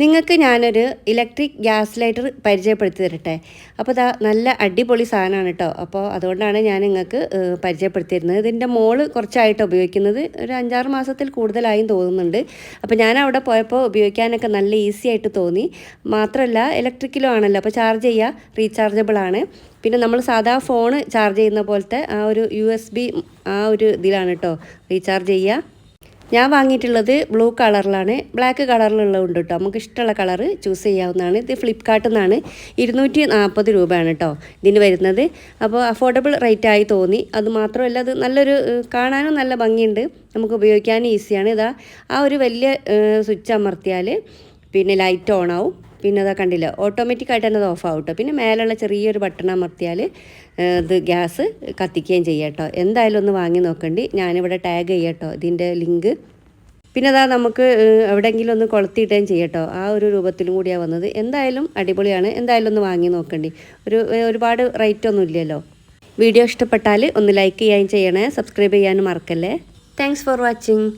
നിങ്ങൾക്ക് ഞാനൊരു electric gas lighter പരിചയപ്പെടുത്തി തരട്ടെ? അപ്പോൾ ഇതാ നല്ല അടിപൊളി സാധനമാണ് കേട്ടോ അപ്പോൾ അതുകൊണ്ടാണ് ഞാൻ നിങ്ങൾക്ക് പരിചയപ്പെടുത്തി പരിചയപ്പെടുത്തിയിരുന്നത്. ഇതിന്റെ മോൾ കുറച്ചായിട്ട് ഉപയോഗിക്കുന്നത് ഒരു അഞ്ചാറ് മാസത്തിൽ കൂടുതലായും തോന്നുന്നുണ്ട്. അപ്പോൾ ഞാൻ അവിടെ പോയപ്പോൾ ഉപയോഗിക്കാനൊക്കെ നല്ല ഈസി ആയിട്ട് തോന്നി. മാത്രമല്ല ഇലക്ട്രിക്കിലും ആണല്ലോ. അപ്പോൾ ചാർജ് ചെയ്യുക റീചാർജബിൾ ആണ്. പിന്നെ നമ്മൾ സാധാ ഫോൺ ചാർജ് ചെയ്യുന്ന പോലത്തെ ആ ഒരു യു ആ ഒരു ഇതിലാണ് കേട്ടോ റീചാർജ് ചെയ്യുക ഞാൻ വാങ്ങിയിട്ടുള്ളത് ബ്ലൂ കളറിലാണ്. ബ്ലാക്ക് കളറിലുള്ളതുണ്ട് കേട്ടോ നമുക്ക് ഇഷ്ടമുള്ള കളറ് ചൂസ് ചെയ്യാവുന്നതാണ്. ഇത് ഫ്ലിപ്കാർട്ടിൽ നിന്നാണ്. ഇരുന്നൂറ്റി നാൽപ്പത് രൂപയാണ് കേട്ടോ ഇതിന് വരുന്നത്. അപ്പോൾ അഫോർഡബിൾ റേറ്റ് ആയി തോന്നി. അത് മാത്രമല്ല അത് നല്ലൊരു കാണാനും നല്ല ഭംഗിയുണ്ട്. നമുക്ക് ഉപയോഗിക്കാനും ഈസിയാണ്. ഇതാ ആ ഒരു വലിയ സ്വിച്ച് അമർത്തിയാൽ പിന്നെ ലൈറ്റ് ഓൺ ആവും. പിന്നെ അതാ കണ്ടില്ല ഓട്ടോമാറ്റിക് ആയിട്ട് തന്നെ അത് ഓഫ് ആവും കേട്ടോ പിന്നെ മേലുള്ള ചെറിയൊരു ബട്ടൺ അമർത്തിയാൽ ഇത് ഗ്യാസ് കത്തിക്കുകയും ചെയ്യാം കേട്ടോ എന്തായാലും ഒന്ന് വാങ്ങി നോക്കണ്ടി. ഞാനിവിടെ ടാഗ് ചെയ്യാം കേട്ടോ ഇതിന്റെ ലിങ്ക് പിന്നെ അതാ നമുക്ക് എവിടെയെങ്കിലും ഒന്ന് കൊളുത്തിയിട്ടേം ചെയ്യട്ടോ. ആ ഒരു രൂപത്തിലും കൂടിയാണ് വന്നത്. എന്തായാലും അടിപൊളിയാണ്. എന്തായാലും ഒന്ന് വാങ്ങി നോക്കണ്ടി. ഒരു ഒരുപാട് റേറ്റ് ഒന്നും ഇല്ലല്ലോ. വീഡിയോ ഇഷ്ടപ്പെട്ടാൽ ഒന്ന് ലൈക്ക് ചെയ്യാൻ ചെയ്യണേ. സബ്സ്ക്രൈബ് ചെയ്യാനും മറക്കല്ലേ. Thanks for watching